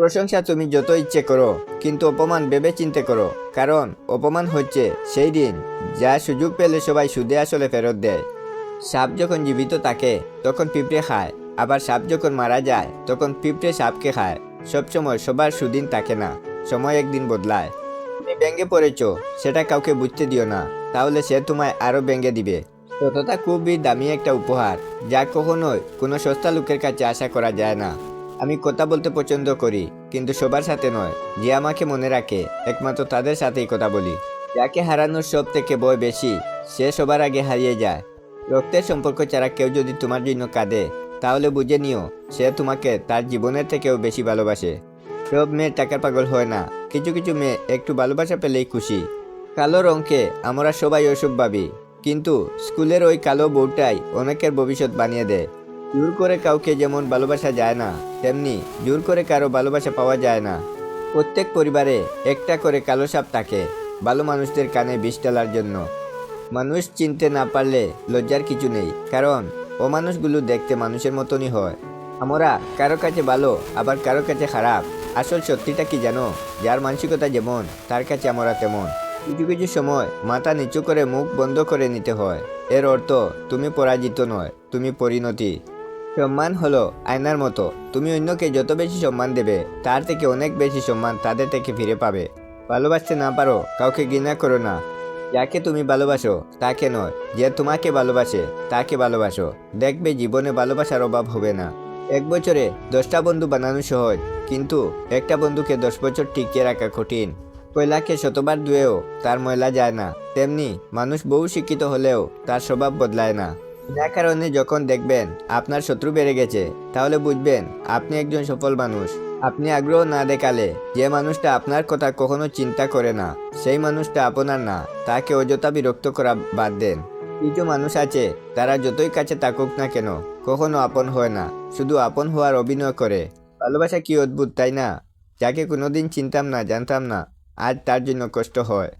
প্রশংসা তুমি যত ইচ্ছে করো, কিন্তু অপমান ভেবে চিন্তে করো। কারণ অপমান হচ্ছে সেই দিন যা সুযোগ পেলে সবাই সুদে আসলে ফেরত দেয়। সাপ যখন জীবিত থাকে, তখন পিঁপড়ে খায়। আবার সাপ যখন মারা যায়, তখন পিঁপড়ে সাপকে খায়। সবসময় সবার সুদিন থাকে না, সময় একদিন বদলায়। তুমি ব্যাঙ্গে পড়েছ, সেটা কাউকে বুঝতে দিও না, তাহলে সে তোমায় আরও ব্যাঙ্গে দিবে। ততটা খুবই দামি একটা উপহার, যা কখনোই কোনো সস্তা লোকের কাছে আশা করা যায় না। আমি কথা বলতে পছন্দ করি, কিন্তু সবার সাথে নয়, যে আমাকে মনে রাখে, একমাত্র তাদের সাথেই কথা বলি। যাকে হারানোর সব থেকে বয় বেশি, সে সবার আগে হারিয়ে যায়। রক্তের সম্পর্ক ছাড়া কেউ যদি তোমার জন্য কাঁদে, তাহলে বুঝে নিও, সে তোমাকে তার জীবনের থেকেও বেশি ভালোবাসে। সব মেয়ে টাকার পাগল হয় না, কিছু কিছু মেয়ে একটু ভালোবাসা পেলেই খুশি। কালো রঙকে আমরা সবাই ওসব ভাবি, কিন্তু স্কুলের ওই কালো বউটাই অনেকের ভবিষ্যৎ বানিয়ে দেয়। জোর করে কাউকে যেমন ভালোবাসা যায় না, তেমনি জোর করে কারও ভালোবাসা পাওয়া যায় না। প্রত্যেক পরিবারে একটা করে কালো সাপ থাকে, ভালো মানুষদের কানে বিষ ডালার জন্য। মানুষ চিনতে না পারলে লজ্জার কিছু নেই, কারণ ও মানুষগুলো দেখতে মানুষের মতনই হয়। আমরা কারও কাছে ভালো, আবার কারও কাছে খারাপ। আসল সত্যিটা কি জানো? যার মানসিকতা যেমন, তার কাছে আমরা তেমন। কিছু কিছু সময় মাথা নিচু করে মুখ বন্ধ করে নিতে হয়। এর অর্থ, তুমি পরাজিত নয়, তুমি পরিণতি। সম্মান হলো আয়নার মতো। তুমি অন্যকে যত বেশি সম্মান দেবে, তার থেকে অনেক বেশি সম্মান তাদের থেকে ফিরে পাবে। ভালোবাসতে না পারো, কাউকে ঘৃণা করো না। যাকে তুমি ভালোবাসো, তাকে নয়। যে তোমাকে ভালোবাসে, তাকে ভালোবাসো। দেখবে জীবনে ভালোবাসার অভাব হবে না। এক বছরে দশটা বন্ধু বানানো সহজ, কিন্তু একটা বন্ধুকে দশ বছর টিকিয়ে রাখা কঠিন। কয়লাকে শতবার ধুয়েও তার ময়লা যায় না। তেমনি মানুষ বহু শিক্ষিত হলেও তার স্বভাব বদলায় না। বিনা কারণে যখন দেখবেন আপনার শত্রু বেড়ে গেছে, তাহলে বুঝবেন আপনি একজন সফল মানুষ। আপনি আগ্রহ না দেখালে যে মানুষটা আপনার কথা কখনো চিন্তা করে না, সেই মানুষটা আপনার না, তাকে অযথা বিরক্ত করা বাদ দেন। কিছু মানুষ আছে, তারা যতই কাছে থাকুক না কেন, কখনো আপন হয় না, শুধু আপন হওয়ার অভিনয় করে। ভালোবাসা কি অদ্ভুত, তাই না? যাকে কোনোদিন চিনতাম না, জানতাম না, আজ তার জন্য কষ্ট হয়।